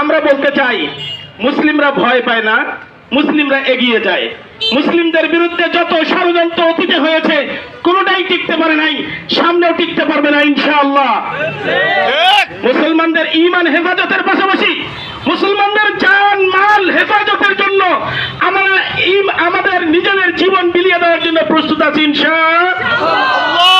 আমরা বলতে চাই মুসলিমরা ভয় পায় না মুসলিমরা এগিয়ে যায়। মুসলিমদের বিরুদ্ধে যত ষড়যন্ত্র অতীতে হয়েছে কোনোটাই টিকতে পারে নাই সামনেও টিকতে পারবে না ইনশাআল্লাহ। মুসলমানদের ইমান হেফাজতের পাশাপাশি মুসলমানদের জান মাল হেফাজতের জন্য আমরা আমাদের নিজেদের জীবন বিলিয়ে দেওয়ার জন্য প্রস্তুত আছি ইনশাআল্লাহ।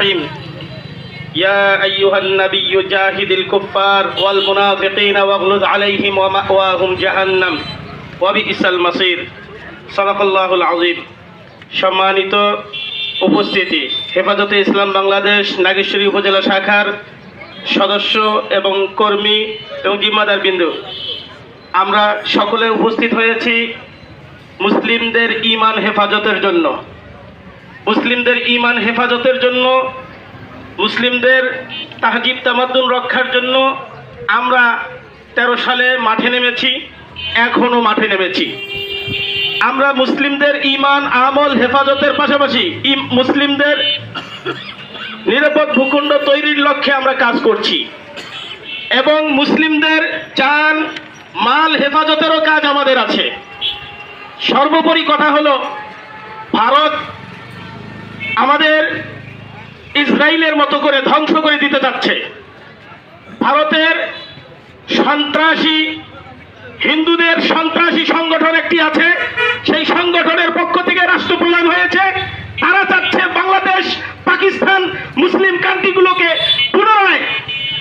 الرحيم يا أيها النبي جاهد الكفار والمنافقين واغلظ عليهم ومأواهم جهنم وبئس المصير صدق الله العظيم সম্মানিত উপস্থিতি হেফাজতে ইসলাম বাংলাদেশ নাগেশ্বরী উপজেলা শাখার সদস্য এবং কর্মী এবং জিম্মাদার বিন্দু আমরা সকলে উপস্থিত হয়েছি মুসলিমদের ইমান হেফাজতের জন্য মুসলিমদের ইমান হেফাজতের জন্য, মুসলিমদের তাহজিব তামাদ্দুন রক্ষার জন্য আমরা তেরো সালে মাঠে নেমেছি এখনও মাঠে নেমেছি। আমরা মুসলিমদের ইমান আমল হেফাজতের পাশাপাশি মুসলিমদের নিরাপদ ভূখণ্ড তৈরির লক্ষ্যে আমরা কাজ করছি। এবং মুসলিমদের চান মাল হেফাজতেরও কাজ আমাদের আছে। সর্বোপরি কথা হলো, ভারত আমাদের ইসরায়েলের মতো করে ধ্বংস করে দিতে যাচ্ছে। ভারতের সন্ত্রাসী, হিন্দুদের সন্ত্রাসী সংগঠন একটি আছে। সেই সংগঠনের পক্ষ থেকে রাষ্ট্রপ্রধান হয়েছে। তারা চাচ্ছে বাংলাদেশ, পাকিস্তান, মুসলিম কান্ট্রিগুলোকে পুনরায়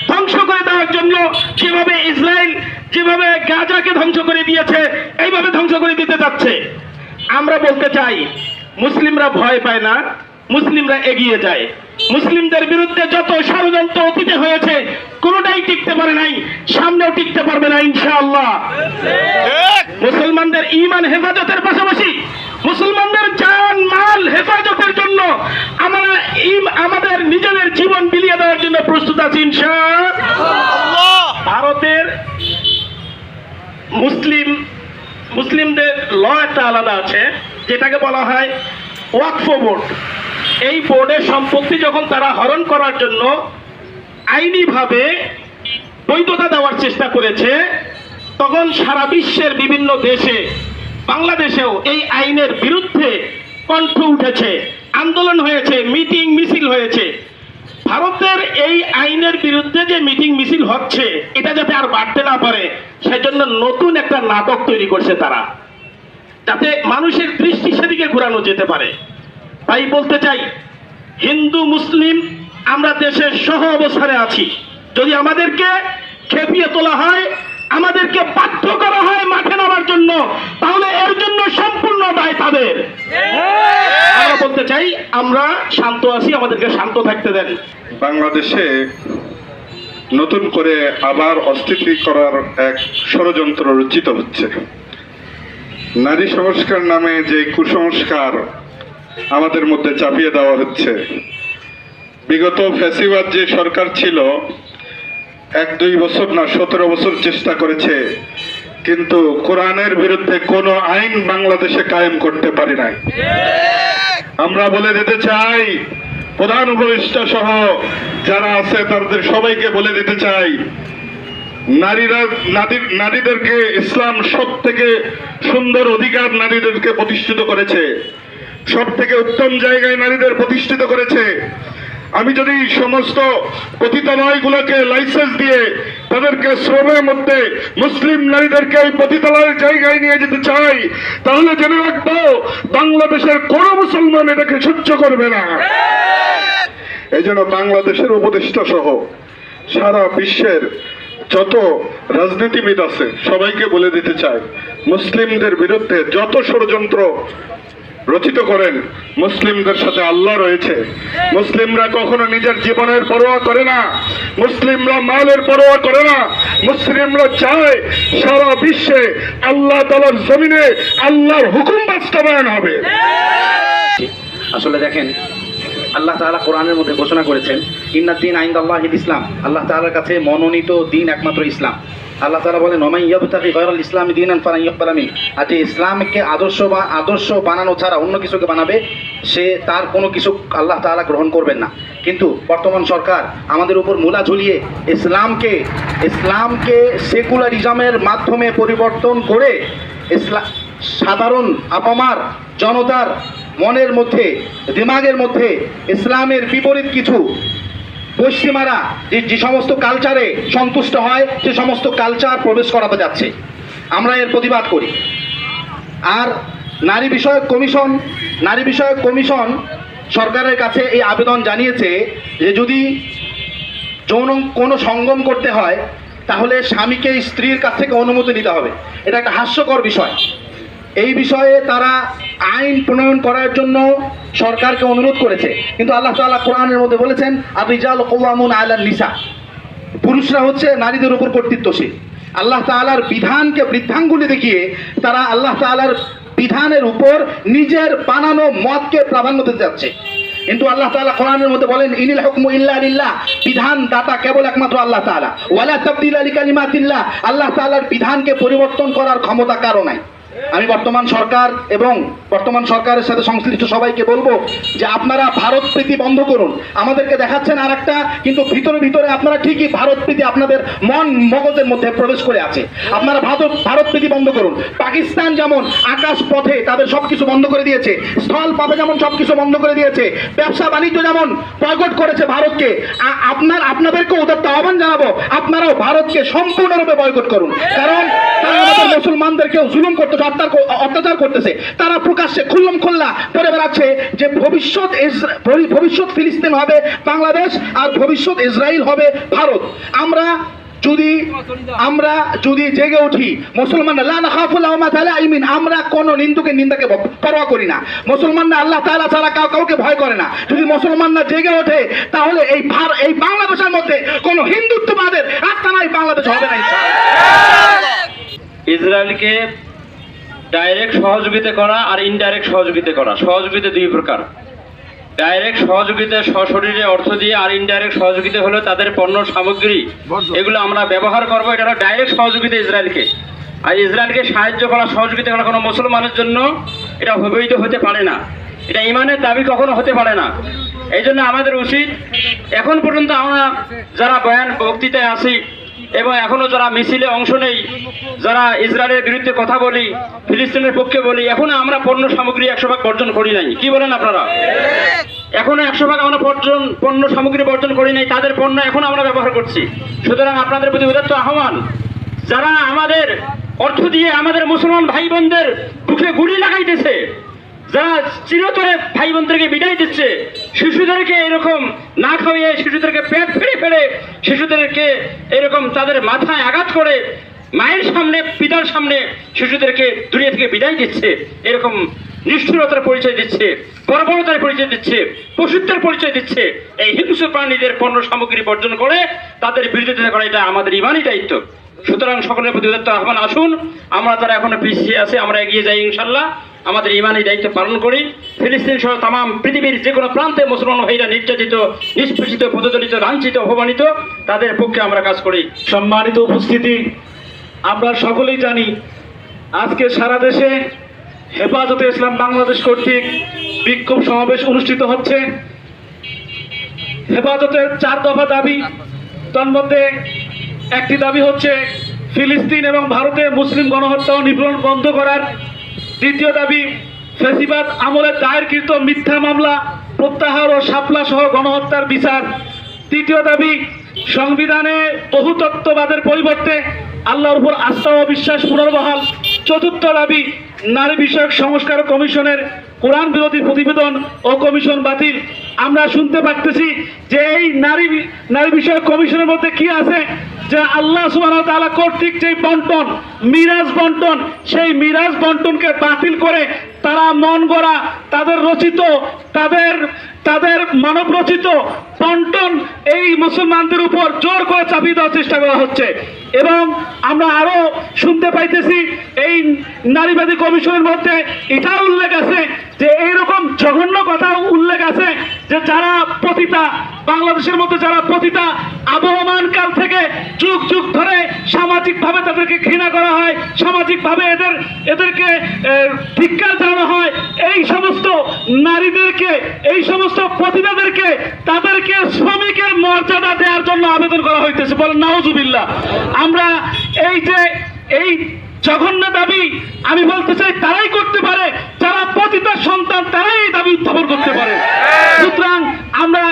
ধ্বংস করে দেওয়ার জন্য যেভাবে ইসরায়েল যেভাবে গাজাকে ধ্বংস করে দিয়েছে, এইভাবে ধ্বংস করে দিতে যাচ্ছে। আমরা বলতে চাই, মুসলিমরা ভয় পায় না। মুসলিমরা এগিয়ে যায়। মুসলিমদের বিরুদ্ধে যত ষড়যন্ত্র অতীতে হয়েছে কোনোটাই টিকতে পারে নাই সামনেও টিকতে পারবে না ইনশাআল্লাহ। মুসলমানদের ইমান হেফাজতের পাশাপাশি মুসলমানদের জান মাল হেফাজতের জন্য আমরা আমাদের নিজেদের জীবন বিলিয়ে দেওয়ার জন্য প্রস্তুত আছি ইনশাআল্লাহ। ভারতের মুসলিম মুসলিমদের ল একটা আলাদা আছে যেটাকে বলা হয় ওয়াকফ বোর্ড। এই বোর্ডের সম্পত্তি যখন তারা হরণ করার জন্য আইনিভাবে বৈধতা দেওয়ার চেষ্টা করেছে, তখন সারা বিশ্বের বিভিন্ন দেশে, বাংলাদেশেও এই আইনের বিরুদ্ধে কণ্ঠ উঠেছে, আন্দোলন হয়েছে, মিটিং মিছিল হয়েছে। ভারতের এই আইনের বিরুদ্ধে যে মিটিং মিছিল হচ্ছে, এটা যাতে আর বাড়তে না পারে, সেজন্য নতুন একটা নাটক তৈরি করছে তারা। যাতে মানুষের দৃষ্টি সেদিকে ঘুরানো যেতে পারে। তাই বলতে চাই, হিন্দু, মুসলিম, আমরা দেশের সহ অবস্থানে আছি। যদি আমাদেরকে খেপিয়ে তোলা হয়, আমাদেরকে বাধ্য করা হয় মাঠে নামার জন্য, তাহলে এর জন্য সম্পূর্ণ দায় তাদের। বলতে চাই, আমরা শান্ত আছি, আমাদেরকে শান্ত থাকতে দেন। বাংলাদেশে নতুন করে আবার অস্থিতি করার এক ষড়যন্ত্র রচিত হচ্ছে। নারী সংস্কার নামে যে কুসংস্কার আমাদের মধ্যে চাপিয়ে দেওয়া হচ্ছে। বিগত ফ্যাসিবাদ যে সরকার ছিল, এক দুই বছর না, সতেরো বছর চেষ্টা করেছে, কিন্তু কোরআনের বিরুদ্ধে কোনো আইন বাংলাদেশে কায়েম করতে পারি নাই। আমরা বলে দিতে চাই, প্রধান উপদেষ্টা সহ যারা আছে, তাদের সবাইকে বলে দিতে চাই, নারীরা, নারী, নারীদেরকে ইসলাম সব থেকে সুন্দর অধিকার নারীদেরকে প্রতিষ্ঠিত করেছে। সব থেকে উত্তম জায়গায় নারীদের প্রতিষ্ঠিত করেছে। আমি যদি সমস্ত পতিতালয়গুলোকে লাইসেন্স দিয়ে তাদেরকে শ্রমের মধ্যে মুসলিম নারীদেরকে ওই পতিতালয়ের জায়গায় নিয়ে যেতে চাই, তাহলে জেনে রাখব, বাংলাদেশের কোন মুসলমান এটাকে সহ্য করবে না। এই জন্য বাংলাদেশের উপদেষ্টা সহ সারা বিশ্বের যত রাজনীতিবিদ আছে, সবাইকে বলে দিতে চাই, মুসলিমদের বিরুদ্ধে যত ষড়যন্ত্র রচিত করেন। মুসলিমদের সাথে আল্লাহ রয়েছে। মুসলিমরা কখনো নিজের জীবনের পরোয়া করে না। মুসলিমরা মালের পরোয়া করে না। মুসলিমরা চায় সারা বিশ্বে আল্লাহ তালার জমিনে আল্লাহর হুকুম বাস্তবায়ন হবে। আসলে দেখেন, আল্লাহ তাআলা কোরআনের মধ্যে ঘোষণা করেছেন ইন্না দিন আইন আল্লাহ ইসলাম। আল্লাহ তাআলার কাছে মনোনীত দিন একমাত্র ইসলাম। আল্লাহ তালা বলেন, ওমাই ইয়াবতাগি গায়রাল ইসলামি দীনান ফালান ইউকবালা মিন। আর যে ইসলামকে আদর্শ বা আদর্শ বানানো ছাড়া অন্য কিছুকে বানাবে, সে তার কোনো কিছু আল্লাহ তাআলা গ্রহণ করবেন না। কিন্তু বর্তমান সরকার আমাদের উপর মূলা ঝুলিয়ে ইসলামকে ইসলামকে সেকুলারিজমের মাধ্যমে পরিবর্তন করে ইসলাম সাধারণ আপামার জনতার মনের মধ্যে, দিমাগের মধ্যে ইসলামের বিপরীত কিছু পশ্চিমারা যে সমস্ত কালচারে সন্তুষ্ট হয়, সে সমস্ত কালচার প্রবেশ করাতে যাচ্ছে। আমরা এর প্রতিবাদ করি। আর নারী বিষয়ক কমিশন, নারী বিষয়ক কমিশন সরকারের কাছে এই আবেদন জানিয়েছে যে যদি যৌন, কোনো সঙ্গম করতে হয়, তাহলে স্বামীকে স্ত্রীর কাছ থেকে অনুমতি নিতে হবে। এটা একটা হাস্যকর বিষয়। এই বিষয়ে তারা আইন প্রণয়ন করার জন্য সরকারকে অনুরোধ করেছে। কিন্তু আল্লাহ তাআলা কোরআনের মধ্যে বলেছেন আর রিজাল কওয়ামুন আলান নিসা। পুরুষরা হচ্ছে নারীদের উপর কর্তৃত্বশীল। আল্লাহ তাআলার বিধানকে বৃদ্ধাঙ্গুলি দেখিয়ে তারা আল্লাহ তাআলার বিধানের উপর নিজের বানানো মতকে প্রাধান্য দিতে যাচ্ছে। কিন্তু আল্লাহ তাআলা কোরআনের মধ্যে বলেন, ইনিল হুকমু ইল্লা লিল্লাহ। বিধান দাতা কেবল একমাত্র আল্লাহ তাআলা। ওয়ালা তাবদিল আলি কালিমাতিল্লাহ আল্লাহ তাআলার বিধানকে পরিবর্তন করার ক্ষমতা কারও নাই। আমি বর্তমান সরকার এবং বর্তমান সরকারের সাথে সংশ্লিষ্ট সবাইকে বলব যে আপনারা ভারত প্রীতি বন্ধ করুন। আমাদেরকে দেখাচ্ছেন আর একটা কিন্তু ভিতরে ভিতরে আপনারা ঠিকই ভারত প্রীতি আপনাদের মন মগজের মধ্যে প্রবেশ করে আছে। আপনারা ভারত ভারত প্রীতি বন্ধ করুন। পাকিস্তান যেমন আকাশ পথে তাদের সবকিছু বন্ধ করে দিয়েছে, স্থল পথে যেমন সবকিছু বন্ধ করে দিয়েছে, ব্যবসা বাণিজ্য যেমন বয়কট করেছে ভারতকে আপনার, আপনাদেরকে ওদের আহ্বান জানাব, আপনারাও ভারতকে সম্পূর্ণরূপে বয়কট করুন। কারণ তারা মুসলমানদেরকেও জুলুম করতেছে অত্যাচার করতেছে। তারা প্রকাশ্যে খুল্লম খোল্লা করে বেড়াচ্ছে যে ভবিষ্যৎ ভবিষ্যৎ ফিলিস্তিন হবে বাংলাদেশ আর ভবিষ্যৎ ইসরায়েল হবে ভারত। আমরা যদি আমরা যদি জেগে উঠি, মুসলমানরা আমরা নিন্দুকে নিন্দাকে পরোয়া করি না। মুসলমানরা আল্লাহ তাআলা ছাড়া কাউ কাউকে ভয় করে না। যদি মুসলমানরা জেগে ওঠে, তাহলে এই ভার এই বাংলাদেশের মধ্যে কোন হিন্দুত্ববাদের বাংলাদেশ হবে না ইসরায়েলকে ডাইরেক্ট সহযোগিতা করা আর ইনডাইরেক্ট সহযোগিতা করা। সহযোগিতা দুই প্রকার। ডাইরেক্ট সহযোগিতা সশরীরে অর্থ দিয়ে আর ইনডাইরেক্ট সহযোগিতা হলো তাদের পণ্য সামগ্রী। এগুলো আমরা ব্যবহার করব এটা হলো ডাইরেক্ট সহযোগিতা ইসরায়েলকে। আর ইসরায়েলকে সাহায্য করা সহযোগিতা করা কোনো মুসলমানের জন্য এটা অবৈধ হতে পারে না। এটা ইমানের দাবি কখনো হতে পারে না। এই জন্য আমাদের উচিত এখন পর্যন্ত আমরা যারা বয়ান বক্তৃতায় আছি এবং এখনও যারা মিছিলে অংশ নেই, যারা ইসরায়েলের বিরুদ্ধে কথা বলি, ফিলিস্তিনের পক্ষে বলি, এখনও আমরা পণ্য সামগ্রী একশো ভাগ বর্জন করি নাই। কি বলেন আপনারা? এখনও একশো ভাগ আমরা বর্জন পণ্য সামগ্রী বর্জন করি নাই, তাদের পণ্য এখন আমরা ব্যবহার করছি। সুতরাং আপনাদের প্রতি উদাত্ত আহ্বান, যারা আমাদের অর্থ দিয়ে আমাদের মুসলমান ভাই বোনদের বুকে গুলি লাগাইতেছে, যারা চিরতরে ভাই বোনদেরকে বিদায় দিচ্ছে শিশুদেরকে এরকম না খাইয়ে শিশুদেরকে পেট ফেড়ে ফেলে শিশুদেরকে এরকম তাদের মাথায় আঘাত করে মায়ের সামনে, পিতার সামনে শিশুদেরকে দুনিয়া থেকে বিদায় দিচ্ছে, এরকম নিষ্ঠুরতার পরিচয় দিচ্ছে, বর্বরতার পরিচয় দিচ্ছে, পশুত্বের পরিচয় দিচ্ছে, এই হিংস্র প্রাণীদের পণ্য সামগ্রী বর্জন করে তাদের বিরোধিতা করা, এটা আমাদের ইমানই দায়িত্ব। সুতরাং সকলের প্রতি আহ্বান আসুন, আমরা তারা এখনও পিছিয়ে আছে, আমরা এগিয়ে যাই ইনশাল্লাহ। আমাদের ইমানই দায়িত্ব পালন করি। ফিলিস্তিন সহ তাম পৃথিবীর যে কোনো প্রান্তে মুসলমান ভাইরা নির্যাতিত, নিষ্পেষিত পদদলিত লাঞ্ছিত, অপমানিত, তাদের পক্ষে আমরা কাজ করি। সম্মানিত উপস্থিতি, আমরা সকলেই জানি আজকে সারা দেশে হেফাজতে ইসলাম বাংলাদেশ কর্তৃক বিক্ষোভ সমাবেশ অনুষ্ঠিত হচ্ছে। হেফাজতের চার দফা দাবি, তন্মধ্যে একটি দাবি হচ্ছে ফিলিস্তিন এবং ভারতে মুসলিম গণহত্যা ও নিপীড়ন বন্ধ করার দ্বিতীয় দাবি, ফেসিবাদ আমলে দায়েরকৃত মিথ্যা মামলা, প্রত্যাহার ও শাপলা সহ গণহত্যার বিচার। তৃতীয় দাবি, সংবিধানে বহুতত্ত্ববাদের পরিবর্তে আল্লাহর উপর আস্থা ও বিশ্বাস পুনর্বহাল। চতুর্থ দাবি, নারী বিষয়ক সংস্কার কমিশনের কোরআন বিরোধী প্রতিবেদন ও কমিশন বাতিল। আমরা শুনতে পারতেছি যে এই নারী নারী বিষয়ক কমিশনের মধ্যে কি আছে? যে আল্লাহ তাআলা কর্তৃক যে বন্টন, মিরাজ বন্টন, সেই মিরাজ বন্টনকে বাতিল করে তারা মন গড়া, তাদের রচিত, তাদের তাদের মানব রচিত বন্টন এই মুসলমানদের উপর জোর করে চাপিয়ে দেওয়ার চেষ্টা করা হচ্ছে। এবং আমরা আরও শুনতে পাইতেছি, এই নারীবাদী কমিশনের মধ্যে এটা উল্লেখ আছে যে এইরকম জঘন্য কথা উল্লেখ আছে যে যারা পতিতা, বাংলাদেশের মধ্যে যারা পতিতা, আবহমান কাল থেকে যুগ যুগ ধরে সামাজিকভাবে তাদেরকে ঘৃণা করা হয়, সামাজিকভাবে এদের, এদেরকে ধিক্কার জানানো হয়, এই সমস্ত নারীদেরকে, এই সমস্ত পতিতাদেরকে তাদেরকে শ্রমিকের মর্যাদা দেওয়ার জন্য আবেদন করা হইতেছে। বলেন, নাউজুবিল্লাহ। আমরা এই যে, এই জঘন্য দাবি আমি বলতে চাই তারাই করতে পারে যারা পতিতার সন্তান তারাই এই দাবি উত্থাপন করতে পারে। সুতরাং আমরা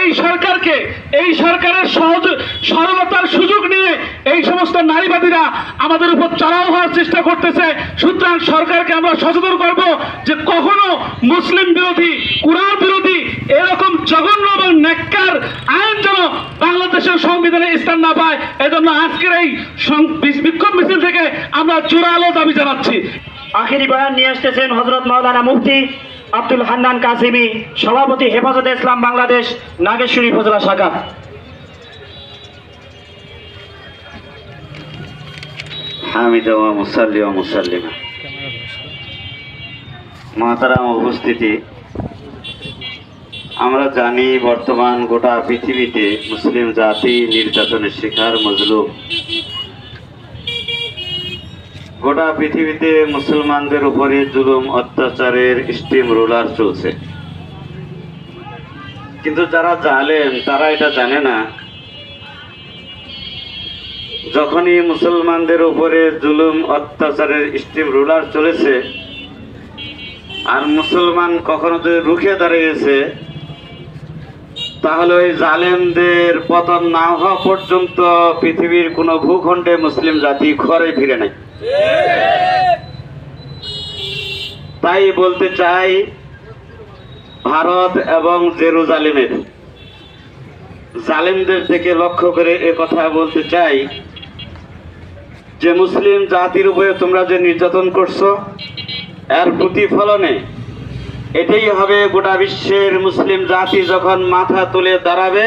এই সরকারকে, এই সরকারের সহজ, সরলতার সুযোগ নিয়ে এই সমস্ত নারীবাদীরা আমাদের উপর চড়াও হওয়ার চেষ্টা করতেছে। সুতরাং সরকারকে আমরা সচেতন করব যে কখনো মুসলিম বিরোধী কোরআন বিরোধী, এরকম জঘন্য এবং নেককার আইন যেন বাংলাদেশের সংবিধানে স্থান না পায়, এজন্য আজকের এই বিক্ষোভ মিছিল থেকে আমরা জোরালো দাবি জানাচ্ছি। আখেরি বয়ান নিয়ে আসতেছেন হজরত মাওলানা মুফতি আব্দুল হান্নান কাসিমি, সভাপতি হেফাজতে ইসলাম বাংলাদেশ, নাগেশ্বরী ফজলা শাখা। আমরা জানি বর্তমান গোটা পৃথিবীতে মুসলিম জাতি নির্যাতনের শিকার, মজলুম। গোটা পৃথিবীতে মুসলমানদের উপরে জুলুম, অত্যাচারের স্টিম রোলার চলছে। কিন্তু যারা জানেন তারা এটা জানে না। যখনই মুসলমানদের উপরে জুলুম, অত্যাচারের স্টিম রুলার চলেছে, আর মুসলমান কখনো যদি রুখে দাঁড়িয়েছে, তাহলে ওই জালেমদের পতন না হওয়া পর্যন্ত পৃথিবীর কোনো ভূখণ্ডে মুসলিম জাতি ঘরে ফিরে নাই। তাই বলতে চাই, ভারত এবং জেরুজালেমের জালেমদের থেকে লক্ষ্য করে এ কথা বলতে চাই যে, মুসলিম জাতির উপরে তোমরা যে নির্যাতন করছ, এর প্রতিফলনে এটাই হবে গোটা বিশ্বের মুসলিম জাতি যখন মাথা তুলে দাঁড়াবে।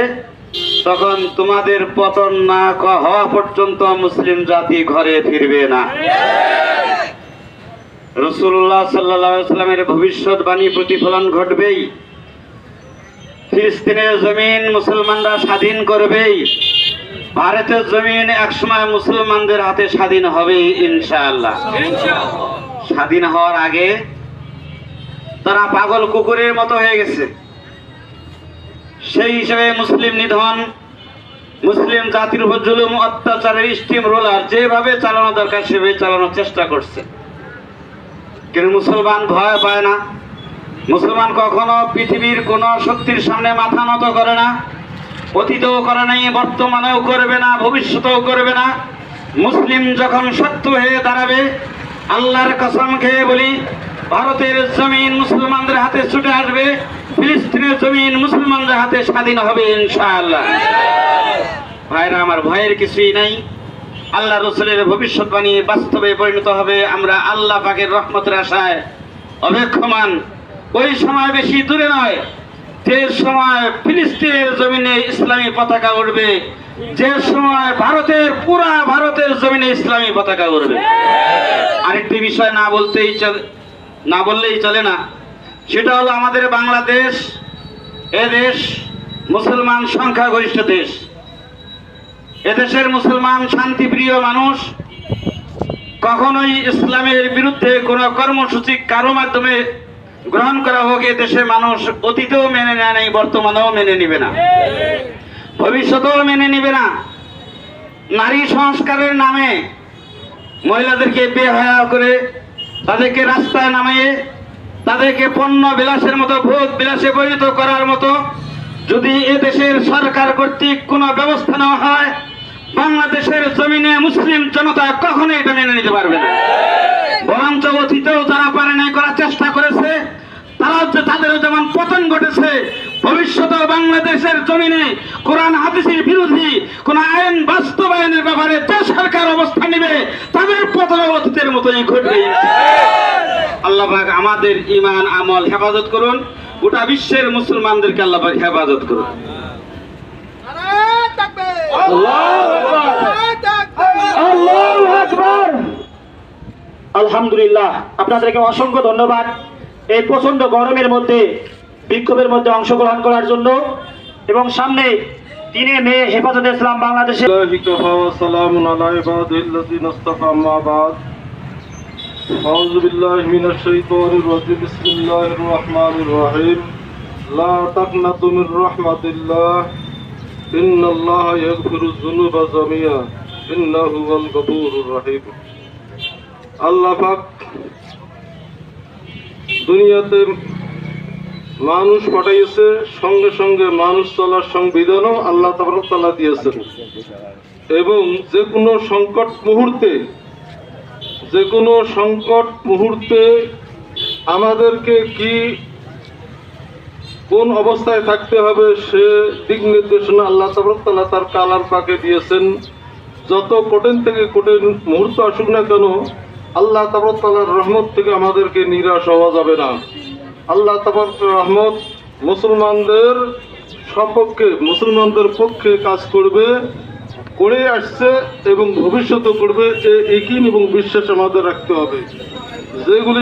তখন তোমাদের পতন না হওয়া পর্যন্ত মুসলিম জাতি ঘরে ফিরবে না। রসুল্লাহ সাল্লামের ভবিষ্যৎবাণী প্রতিফলন ঘটবেই। ফিলিস্তিনের জমিন মুসলমানরা স্বাধীন করবেই। ভারতের জমিন একসময় মুসলমানদের হাতে স্বাধীন হবে ইনশাআল্লাহ। স্বাধীন হওয়ার আগে তারা পাগল কুকুরের মতো হয়ে গেছে। সেই হিসেবে মুসলিম নিধন মুসলিম জাতির উপর জুলুম, অত্যাচারের স্টিম রোলার যেভাবে চালানো দরকার, সেভাবে চালানোর চেষ্টা করছে। কিন্তু মুসলমান ভয় পায় না। মুসলমান কখনো পৃথিবীর কোন শক্তির সামনে মাথা নত করে না, অতীতেও করে নাই, বর্তমানেও করবে না, ভবিষ্যতেও করবে না। মুসলিম যখন সত্য হয়ে দাঁড়াবে, আল্লাহর কসম খেয়ে বলি ভারতের জমিন মুসলমানদের হাতে ছুটে আসবে, ফিলিস্তিনের জমিন মুসলমানদের হাতে স্বাধীন হবে ইনশাআল্লাহ। ভাইরা, আমার ভয়ের কিছুই নাই। আল্লাহ রসুলের ভবিষ্যৎবাণী বাস্তবে পরিণত হবে। আমরা আল্লাহ পাকের রহমতের আশায় অপেক্ষমান। ওই সময় বেশি দূরে নয়, যে সময় ফিলিস্তিনের জমিনে ইসলামী পতাকা উঠবে যে সময় ভারতের, পুরা ভারতের জমিনে ইসলামী পতাকা উঠবে আরেকটি বিষয় না বলতেই না বললেই চলে না। সেটা হলো আমাদের বাংলাদেশ, এ দেশ মুসলমান সংখ্যাগরিষ্ঠ দেশ। এদেশের মুসলমান শান্তিপ্রিয় মানুষ, কখনোই ইসলামের বিরুদ্ধে কোনো কর্মসূচি কারও মাধ্যমে গ্রহণ করা হোক, এ দেশের মানুষ অতীতেও মেনে নেয় নাই, বর্তমানেও মেনে নিবে না। ভবিষ্যতেও মেনে নিবে না। নারী সংস্কারের নামে মহিলাদেরকে বেহায়া করে তাদেরকে রাস্তায় নামিয়ে, তাদেরকে পণ্য বিলাসের মতো, ভোগ বিলাসে পরিণত করার মতো, যদি এদেশের দেশের সরকার কর্তৃক কোনো ব্যবস্থা নেওয়া হয়, বাংলাদেশের জমিনে মুসলিম জনতা কখনোই এটা মেনে নিতে পারবে না। বরঞ্চ অতীতেও যারা পারে নাই করার চেষ্টা করেছে তারা হচ্ছে তাদের যেমন পতন ঘটেছে ভবিষ্যতে বাংলাদেশের জমিনে কোরআন হাদিসের বিরোধী কোন আইন বাস্তবায়নের ব্যাপারে যে সরকার অবস্থান নেবে, তাদের পতন অতীতের মতোই ঘটবে। আল্লাহ আমাদের ইমান আমল হেফাজত করুন। গোটা বিশ্বের মুসলমানদেরকে আল্লাহ হেফাজত করুন। আলহামদুলিল্লাহ। আপনাদেরকে অসংখ্য ধন্যবাদ। এই প্রচন্ড গরমের মধ্যে বিক্ষোভের মধ্যে অংশগ্রহণ করার জন্য এবং সামনে তিনে মে হেফাজতে ইসলাম বাংলাদেশে الله كفى وسلام على عباده الذين اصطفى أما بعد أعوذ بالله من الشيطان الرجيم بسم الله الرحمن الرحيم لا تقنطوا من رحمة الله إن الله يغفر الذنوب جميعا إنه هو الغفور الرحيم আল্লাহ পাক দুনিয়াতে মানুষ পাঠাইছে, সঙ্গে সঙ্গে মানুষ চলার সংবিধানও আল্লাহ তালা দিয়েছেন। এবং যে কোনো সংকট মুহূর্তে যে কোনো সংকট মুহূর্তে আমাদেরকে কি, কোন অবস্থায় থাকতে হবে সে দিক নির্দেশনা আল্লাহ তালা তার কালার পাকে দিয়েছেন। যত কঠিন থেকে কঠিন মুহূর্ত আসুক না কেন আল্লাহ তালার রহমত থেকে আমাদেরকে নিরাশ হওয়া যাবে না। আল্লাহ তাবার রহমত মুসলমানদের সপক্ষে, মুসলমানদের পক্ষে কাজ করবে, করে আসছে এবং ভবিষ্যতে করবে একই এবং বিশ্বাস আমাদের রাখতে হবে। যেগুলি